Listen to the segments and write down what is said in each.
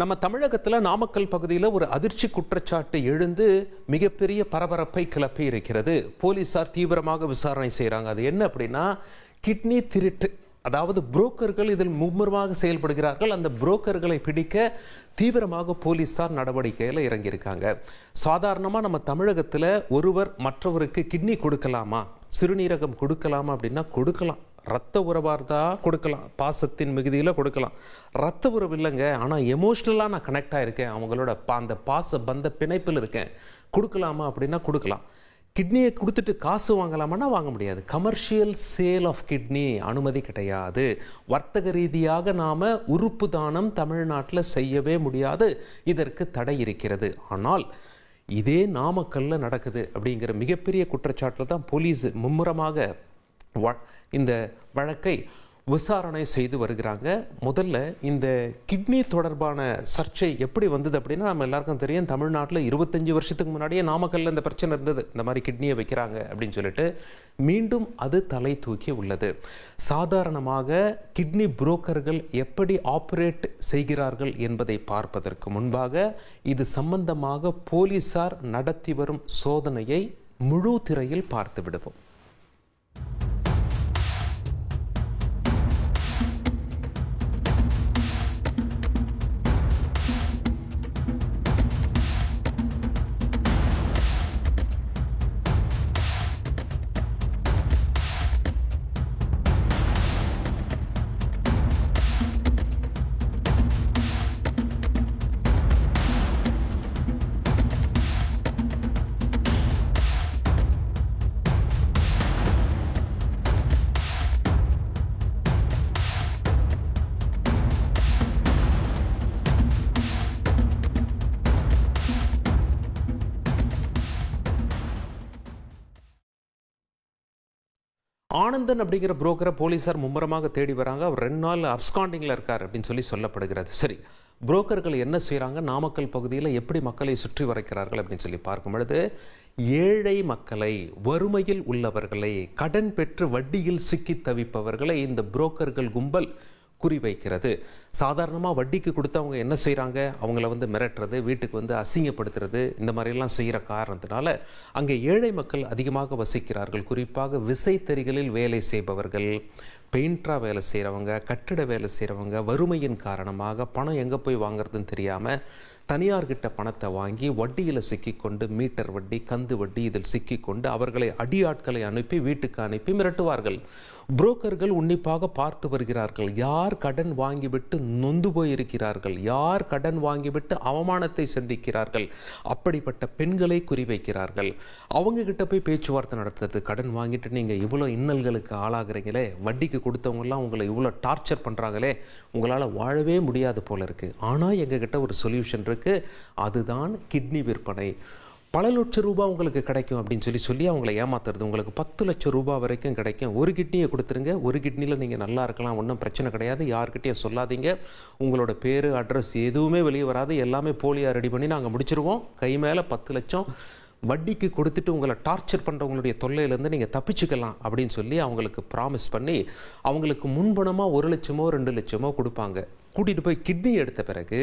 நம்ம தமிழகத்தில் நாமக்கல் பகுதியில் ஒரு அதிர்ச்சி குற்றச்சாட்டு எழுந்து மிகப்பெரிய பரபரப்பை கிளப்பி இருக்கிறது. போலீசார் தீவிரமாக விசாரணை செய்கிறாங்க அது என்ன அப்படின்னா கிட்னி திருட்டு. அதாவது புரோக்கர்கள் இதில் மும்முரமாக செயல்படுகிறார்கள். அந்த புரோக்கர்களை பிடிக்க தீவிரமாக போலீஸார் நடவடிக்கையில் இறங்கியிருக்காங்க. சாதாரணமாக நம்ம தமிழகத்தில் ஒருவர் மற்றவருக்கு கிட்னி கொடுக்கலாமா? சிறுநீரகம் கொடுக்கலாமா அப்படின்னா கொடுக்கலாம். ரத்த உறவாக இருந்தால் கொடுக்கலாம். பாசத்தின் மிகுதியில் கொடுக்கலாம். ரத்த உறவு இல்லைங்க ஆனால் எமோஷ்னலாக நான் கனெக்ட் ஆகிருக்கேன் அவங்களோட பா அந்த பாச பந்த பிணைப்பில் இருக்கேன். கொடுக்கலாமா அப்படின்னா கொடுக்கலாம். கிட்னியை கொடுத்துட்டு காசு வாங்கலாமான்னா வாங்க முடியாது. கமர்ஷியல் சேல் ஆஃப் கிட்னி அனுமதி கிடையாது. வர்த்தக ரீதியாக நாம் உறுப்பு தானம் தமிழ்நாட்டில் செய்யவே முடியாது. இதற்கு தடை இருக்கிறது. ஆனால் இதே நாமக்கல்ல நடக்குது அப்படிங்கிற மிகப்பெரிய குற்றச்சாட்டில் தான் போலீஸ் மும்முரமாக இந்த வழக்கை விசாரணை செய்து வருகிறாங்க. முதல்ல இந்த கிட்னி தொடர்பான சர்ச்சை எப்படி வந்தது அப்படின்னா நம்ம எல்லாருக்கும் தெரியும் தமிழ்நாட்டில் இருபத்தஞ்சி வருஷத்துக்கு முன்னாடியே நாமக்கல்ல இந்த பிரச்சனை இருந்தது. இந்த மாதிரி கிட்னியை வைக்கிறாங்க அப்படின்னு சொல்லிட்டு மீண்டும் அது தலை தூக்கி உள்ளது. சாதாரணமாக கிட்னி புரோக்கர்கள் எப்படி ஆப்ரேட் செய்கிறார்கள் என்பதை பார்ப்பதற்கு முன்பாக இது சம்பந்தமாக போலீசார் நடத்தி வரும் சோதனையை முழு திரையில் பார்த்து விடுவோம். ஆனந்தன் அப்படிங்கிற புரோக்கரை போலீசார் மும்முரமாக தேடி வராங்க. அவர் ரெண்டு நாள் அப்ஸ்காண்டிங்கில் இருக்கார் அப்படின்னு சொல்லி சொல்லப்படுகிறது. சரி புரோக்கர்கள் என்ன செய்கிறாங்க நாமக்கல் பகுதியில் எப்படி மக்களை சுற்றி வரைக்கிறார்கள் அப்படின்னு சொல்லி பார்க்கும் பொழுது ஏழை மக்களை வறுமையில் உள்ளவர்களை கடன் பெற்று வட்டியில் சிக்கி தவிப்பவர்களை இந்த புரோக்கர்கள் கும்பல் குறிவைக்கிறது. சாதாரணமாக வட்டிக்கு கொடுத்தவங்க என்ன செய்கிறாங்க அவங்கள வந்து மிரட்டுறது வீட்டுக்கு வந்து அசிங்கப்படுத்துறது இந்த மாதிரிலாம் செய்கிற காரணத்தினால அங்கே ஏழை மக்கள் அதிகமாக வசிக்கிறார்கள். குறிப்பாக விசைத்தறிகளில் வேலை செய்பவர்கள் பெயிண்டராக வேலை செய்கிறவங்க கட்டிட வேலை செய்கிறவங்க வறுமையின் காரணமாக பணம் எங்கே போய் வாங்குறதுன்னு தெரியாமல் தனியார்கிட்ட பணத்தை வாங்கி வட்டியில் சிக்கிக்கொண்டு மீட்டர் வட்டி கந்து வட்டி இதில் சிக்கிக்கொண்டு அவர்களை அடியாட்களை அனுப்பி வீட்டுக்கு அனுப்பி மிரட்டுவார்கள். புரோக்கர்கள் உன்னிப்பாக பார்த்து வருகிறார்கள். யார் கடன் வாங்கிவிட்டு நொந்து போயிருக்கிறார்கள்? யார் கடன் வாங்கிவிட்டு அவமானத்தை சந்திக்கிறார்கள்? அப்படிப்பட்ட பெண்களை குறிவைக்கிறார்கள். அவங்க கிட்ட போய் பேச்சுவார்த்தை நடத்துறது. கடன் வாங்கிட்டு நீங்கள் இவ்வளோ இன்னல்களுக்கு ஆளாகிறீங்களே வட்டிக்கு கொடுத்தவங்கலாம் உங்களை இவ்வளோ டார்ச்சர் பண்ணுறாங்களே உங்களால் வாழவே முடியாது போல இருக்குது ஆனால் எங்ககிட்ட ஒரு சொல்யூஷன் இருக்குது அதுதான் கிட்னி விற்பனை. பல லட்சம் ரூபாய் உங்களுக்கு கிடைக்கும் அப்படின்னு சொல்லி சொல்லி அவங்கள ஏமாத்துறது. உங்களுக்கு பத்து லட்சம் ரூபாய் வரைக்கும் கிடைக்கும். ஒரு கிட்னியை கொடுத்துருங்க. ஒரு கிட்னியில் நீங்கள் நல்லா இருக்கலாம். ஒன்றும் பிரச்சனை கிடையாது. யார்கிட்டையும் சொல்லாதீங்க. உங்களோட பேர் அட்ரஸ் எதுவுமே வெளியே வராது. எல்லாமே போலியாக ரெடி பண்ணி நாங்கள் முடிச்சிருவோம். கை மேலே பத்து லட்சம். வட்டிக்கு கொடுத்துட்டு உங்களை டார்ச்சர் பண்ணுறவங்களுடைய தொல்லையிலேருந்து நீங்கள் தப்பிச்சுக்கலாம் அப்படின்னு சொல்லி அவங்களுக்கு ப்ராமிஸ் பண்ணி அவங்களுக்கு முன்பணமாக ஒரு லட்சமோ ரெண்டு லட்சமோ கொடுப்பாங்க. கூட்டிகிட்டு போய் கிட்னி எடுத்த பிறகு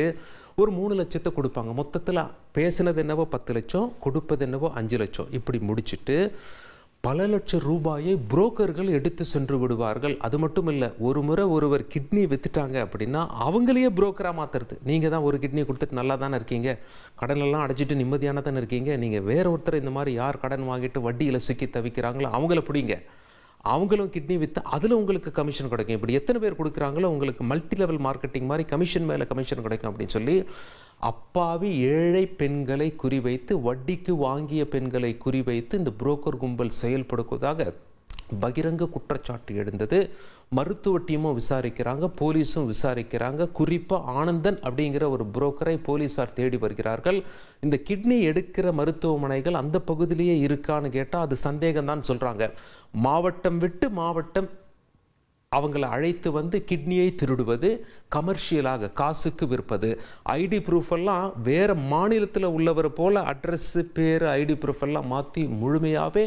ஒரு மூணு லட்சத்தை கொடுப்பாங்க. மொத்தத்தில் பேசுனது என்னவோ பத்து லட்சம் கொடுப்பது என்னவோ அஞ்சு லட்சம். இப்படி முடிச்சிட்டு பல லட்சம் ரூபாயை புரோக்கர்கள் எடுத்து சென்று விடுவார்கள். அது மட்டும் இல்லை ஒரு முறை ஒருவர் கிட்னி வித்துட்டாங்க அப்படின்னா அவங்களையே புரோக்கராக மாற்றுறது நீங்கள் தான் ஒரு கிட்னி கொடுத்துட்டு நல்லா தானே இருக்கீங்க. கடனெல்லாம் அடைச்சிட்டு நிம்மதியான தானே இருக்கீங்க. நீங்கள் வேற ஒருத்தர் இந்த மாதிரி யார் கடன் வாங்கிட்டு வட்டியில் சிக்கி தவிக்கிறாங்களோ அவங்கள பிடிங்க. அவங்களும் கிட்னி விற்று அதில் உங்களுக்கு கமிஷன் கிடைக்கும். இப்படி எத்தனை பேர் கொடுக்குறாங்களோ உங்களுக்கு மல்டி லெவல் மார்க்கெட்டிங் மாதிரி கமிஷன் மேலே கமிஷன் கிடைக்கும் அப்படின்னு சொல்லி அப்பாவி ஏழை பெண்களை குறிவைத்து வட்டிக்கு வாங்கிய பெண்களை குறிவைத்து இந்த புரோக்கர் கும்பல் செயல்படுவதாக பகிரங்க குற்றச்சாட்டு எழுந்தது. மருத்துவ டீமும் விசாரிக்கிறாங்க போலீஸும் விசாரிக்கிறாங்க. குறிப்பாக ஆனந்தன் அப்படிங்கிற ஒரு புரோக்கரை போலீஸார் தேடி வருகிறார்கள். இந்த கிட்னி எடுக்கிற மருத்துவமனைகள் அந்த பகுதியிலேயே இருக்கான்னு கேட்டால் அது சந்தேகம் தான் சொல்கிறாங்க மாவட்டம் விட்டு மாவட்டம் அவங்களை அழைத்து வந்து கிட்னியை திருடுவது கமர்ஷியலாக காசுக்கு விற்பது. ஐடி ப்ரூஃப் எல்லாம் வேறு மாநிலத்தில் உள்ளவர் போல் அட்ரஸ்ஸு பேர் ஐடி ப்ரூஃப் எல்லாம் மாற்றி முழுமையாகவே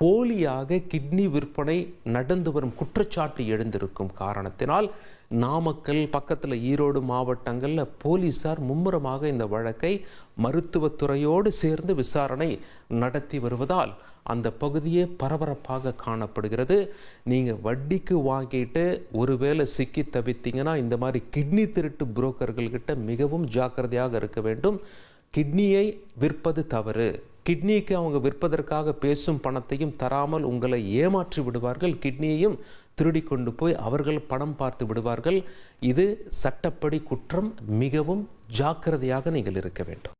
போலியாக கிட்னி விற்பனை நடந்து வரும் குற்றச்சாட்டு எழுந்திருக்கும் காரணத்தினால் நாமக்கல் பக்கத்தில் ஈரோடு மாவட்டங்களில் போலீசார் மும்முரமாக இந்த வழக்கை மருத்துவத்துறையோடு சேர்ந்து விசாரணை நடத்தி வருவதால் அந்த பகுதியே பரபரப்பாக காணப்படுகிறது. நீங்கள் வட்டிக்கு வாங்கிட்டு ஒருவேளை சிக்கி தவித்தீங்கன்னா இந்த மாதிரி கிட்னி திருட்டு புரோக்கர்கள்கிட்ட மிகவும் ஜாக்கிரதையாக இருக்க வேண்டும். கிட்னியை விற்பது தவறு. கிட்னிக்கு அவங்க விற்பதற்காக பேசும் பணத்தையும் தராமல் உங்களை ஏமாற்றி விடுவார்கள். கிட்னியையும் திருடி கொண்டு போய் அவர்கள் பணம் பார்த்து விடுவார்கள். இது சட்டப்படி குற்றம் மிகவும் ஜாக்கிரதையாக நீங்கள் இருக்க வேண்டும்.